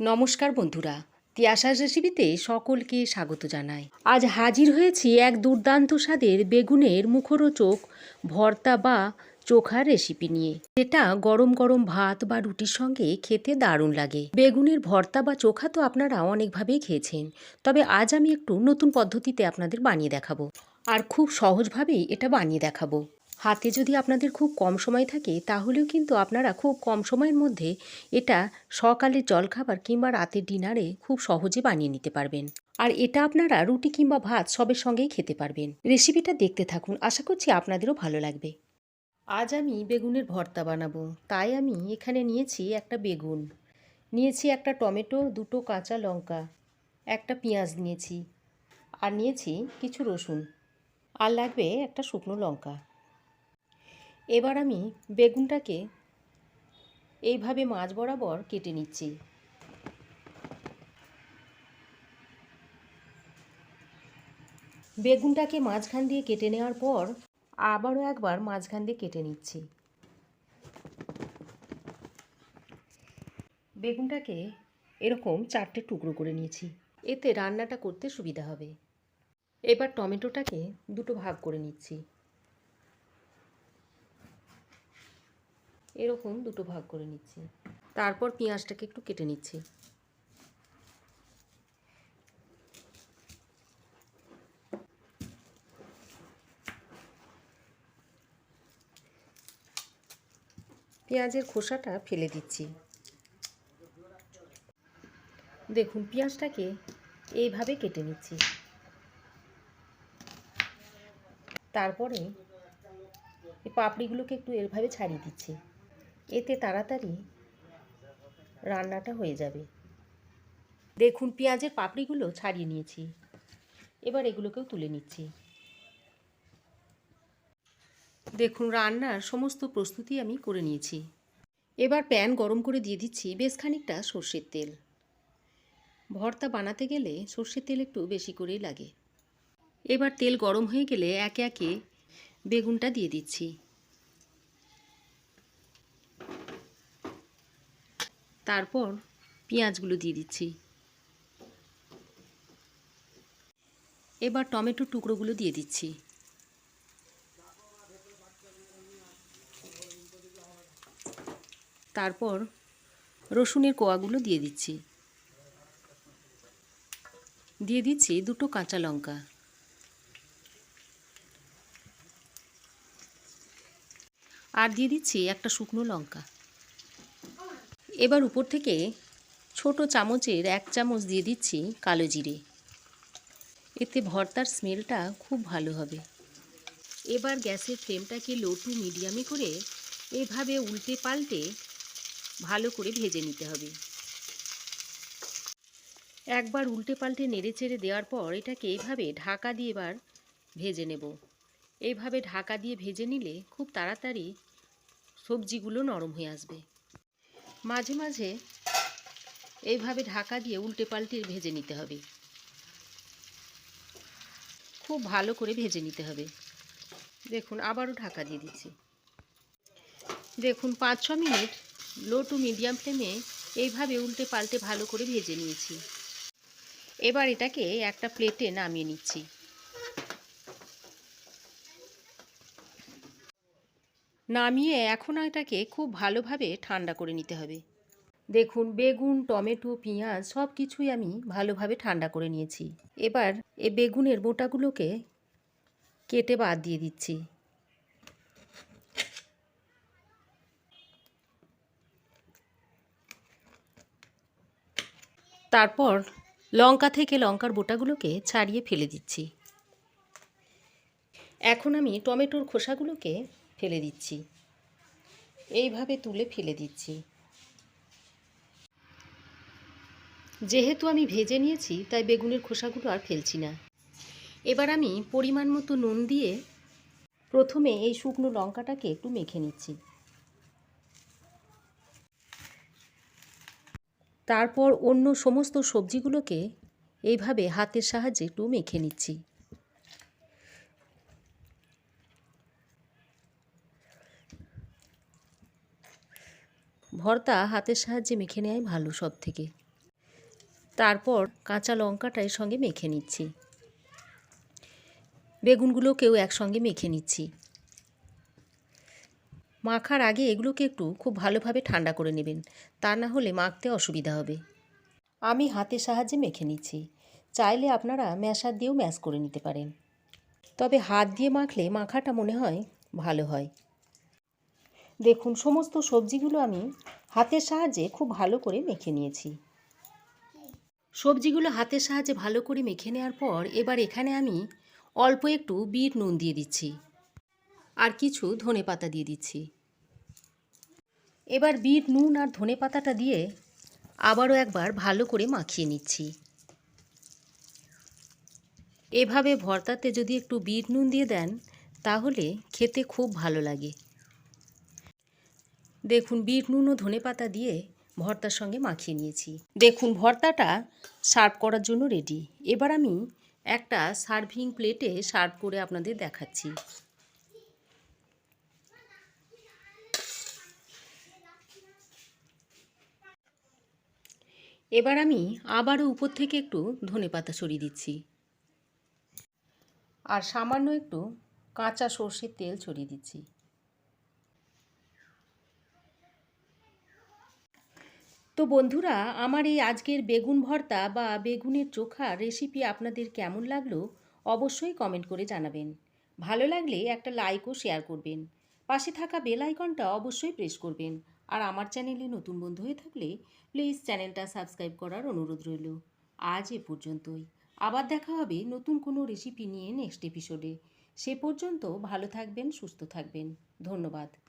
নমস্কার বন্ধুরা তিয়াশাস রেসিপিতে সকলকে স্বাগত জানাই। আজ হাজির হয়েছি এক দুর্দান্ত স্বাদের বেগুনের মুখরোচক ভর্তা বা চোখার রেসিপি নিয়ে, যেটা গরম গরম ভাত বা রুটির সঙ্গে খেতে দারুণ লাগে। বেগুনের ভর্তা বা চোখা তো আপনারা অনেকভাবেই খেয়েছেন, তবে আজ আমি একটু নতুন পদ্ধতিতে আপনাদের বানিয়ে দেখাবো। আর খুব সহজভাবেই এটা বানিয়ে দেখাবো। হাতে যদি আপনাদের খুব কম সময় থাকে, তাহলেও কিন্তু আপনারা খুব কম সময়ের মধ্যে এটা সকালের জলখাবার কিংবা রাতের ডিনারে খুব সহজে বানিয়ে নিতে পারবেন। আর এটা আপনারা রুটি কিংবা ভাত সবের সঙ্গেই খেতে পারবেন। রেসিপিটা দেখতে থাকুন, আশা করছি আপনাদেরও ভালো লাগবে। আজ আমি বেগুনের ভর্তা বানাবো, তাই আমি এখানে নিয়েছি একটা বেগুন। নিয়েছি একটা টমেটো, দুটো কাঁচা লঙ্কা, একটা পেঁয়াজ নিয়েছি, আর নিয়েছি কিছু রসুন। আর লাগবে একটা শুকনো লঙ্কা। এবার আমি বেগুনটাকে এইভাবে মাছ বরাবর কেটে নিচ্ছি। বেগুনটাকে মাঝখান দিয়ে কেটে নেওয়ার পর আবারও একবার মাঝখান দিয়ে কেটে নিচ্ছি। বেগুনটাকে এরকম চারটে টুকরো করে নিয়েছি। এতে রান্নাটা করতে সুবিধা হবে। এবার টমেটোটাকে দুটো ভাগ করে নিচ্ছি। এরকম দুটো ভাগ করে নিচ্ছি। তারপর পেঁয়াজটাকে একটু কেটে নিচ্ছি। পেঁয়াজের খোসাটা ফেলে দিচ্ছি। দেখুন, পেঁয়াজটাকে এইভাবে কেটে নিচ্ছি। তারপরে পাপড়িগুলোকে একটু এভাবে ছাড়িয়ে দিচ্ছি। এতে তাড়াতাড়ি রান্নাটা হয়ে যাবে। দেখুন, পেঁয়াজের পাপড়িগুলো ছাড়িয়ে নিয়েছি। এবার এগুলোকেও তুলে নিচ্ছি। দেখুন, রান্নার সমস্ত প্রস্তুতি আমি করে নিয়েছি। এবার প্যান গরম করে দিয়ে দিচ্ছি বেশ খানিকটা সর্ষের তেল। ভর্তা বানাতে গেলে সর্ষের তেল একটু বেশি করেই লাগে। এবার তেল গরম হয়ে গেলে একে একে বেগুনটা দিয়ে দিচ্ছি। তারপর পেঁয়াজগুলো দিয়ে দিচ্ছি। এবার টমেটো টুকরোগুলো দিয়ে দিচ্ছি। তারপর রসুনের কোয়াগুলো দিয়ে দিচ্ছি। দিয়ে দিচ্ছি দুটো কাঁচা লঙ্কা। আর দিয়ে দিচ্ছি একটা শুকনো লঙ্কা। এবার উপর থেকে ছোট চামচের এক চামচ দিয়ে দিচ্ছি কালো জিরে। এতে ভর্তার স্মেলটা খুব ভালো হবে। এবার গ্যাসের ফ্লেমটাকে লো টু মিডিয়ামে করে এভাবে উল্টে পাল্টে ভালো করে ভেজে নিতে হবে। একবার উল্টে পাল্টে নেড়ে চেড়ে দেওয়ার পর এটাকে এভাবে ঢাকা দিয়ে এবার ভেজে নেব। এইভাবে ঢাকা দিয়ে ভেজে নিলে খুব তাড়াতাড়ি সবজিগুলো নরম হয়ে আসবে। মাঝে মাঝে এইভাবে ঢাকা দিয়ে উল্টে পাল্টে ভেজে নিতে হবে। খুব ভালো করে ভেজে নিতে হবে। দেখুন, আবারও ঢাকা দিয়ে দিচ্ছি। দেখুন, পাঁচ ছ মিনিট লো টু মিডিয়াম ফ্লেমে এইভাবে উল্টে পাল্টে ভালো করে ভেজে নিয়েছি। এবার এটাকে একটা প্লেটে নামিয়ে নিচ্ছি। নামিয়ে এখন এটাকে খুব ভালোভাবে ঠান্ডা করে নিতে হবে। দেখুন, বেগুন, টমেটো, পেঁয়াজ সব কিছুই আমি ভালোভাবে ঠান্ডা করে নিয়েছি। এবার এ বেগুনের বোটাগুলোকে কেটে বাদ দিয়ে দিচ্ছি। তারপর লঙ্কা থেকে লঙ্কার বোটাগুলোকে ছাড়িয়ে ফেলে দিচ্ছি। এখন আমি টমেটোর খোসাগুলোকে ফেলে দিচ্ছি। এইভাবে তুলে ফেলে দিচ্ছি। যেহেতু আমি ভেজে নিয়েছি, তাই বেগুনের খোসাগুলো আর ফেলছি না। এবার আমি পরিমাণ মতো নুন দিয়ে প্রথমে এই শুকনো লঙ্কাটাকে একটু মেখে নিচ্ছি। তারপর অন্য সমস্ত সবজিগুলোকে এইভাবে হাতের সাহায্যে একটু মেখে নিচ্ছি। ভর্তা হাতের সাহায্যে মেখে নেওয়াই ভালো সব থেকে তারপর কাঁচা লঙ্কাটা এর সঙ্গে মেখে নিচ্ছি। বেগুনগুলোকেও একসঙ্গে মেখে নিচ্ছি। মাখার আগে এগুলোকে একটু খুব ভালোভাবে ঠান্ডা করে নেবেন, তা না হলে মাখতে অসুবিধা হবে। আমি হাতের সাহায্যে মেখে নিচ্ছি, চাইলে আপনারা ম্যাশার দিয়েও ম্যাশ করে নিতে পারেন। তবে হাত দিয়ে মাখলে মাখাটা মনে হয় ভালো হয়। দেখুন, সমস্ত সবজিগুলো আমি হাতের সাহায্যে খুব ভালো করে মেখে নিয়েছি। সবজিগুলো হাতের সাহায্যে ভালো করে মেখে নেওয়ার পর এবার এখানে আমি অল্প একটু বিট নুন দিয়ে দিচ্ছি আর কিছু ধনে পাতা দিয়ে দিচ্ছি। এবার বিট, নুন আর ধনে পাতাটা দিয়ে আবারও একবার ভালো করে মাখিয়ে নিচ্ছি। এভাবে ভর্তাতে যদি একটু বিট, নুন দিয়ে দেন, তাহলে খেতে খুব ভালো লাগে। দেখুন বিট, নুন ও ধনে পাতা দিয়ে ভর্তার সঙ্গে মাখিয়ে নিয়েছি। দেখুন ভর্তাটা সার্ভ করার জন্য রেডি এবার আমি একটা সার্ভিং প্লেটে সার্ভ করে আপনাদের দেখাচ্ছি। এবার আমি আবারও উপর থেকে একটু ধনে পাতা সরিয়ে দিচ্ছি। আর সামান্য একটু কাঁচা সর্ষের তেল ছড়িয়ে দিচ্ছি। তো বন্ধুরা, আমার এই আজকের বেগুন ভর্তা বা বেগুনের চোখা রেসিপি আপনাদের কেমন লাগল অবশ্যই কমেন্ট করে জানাবেন। ভালো লাগলে একটা লাইকও শেয়ার করবেন। পাশে থাকা বেল আইকনটা অবশ্যই প্রেস করবেন। আর আমার চ্যানেলে নতুন বন্ধু হয়ে থাকলে প্লিজ চ্যানেলটা সাবস্ক্রাইব করার অনুরোধ রইল। আজ এ পর্যন্তই। আবার দেখা হবে নতুন কোনো রেসিপি নিয়ে নেক্সট এপিসোডে সে পর্যন্ত ভালো থাকবেন, সুস্থ থাকবেন। ধন্যবাদ।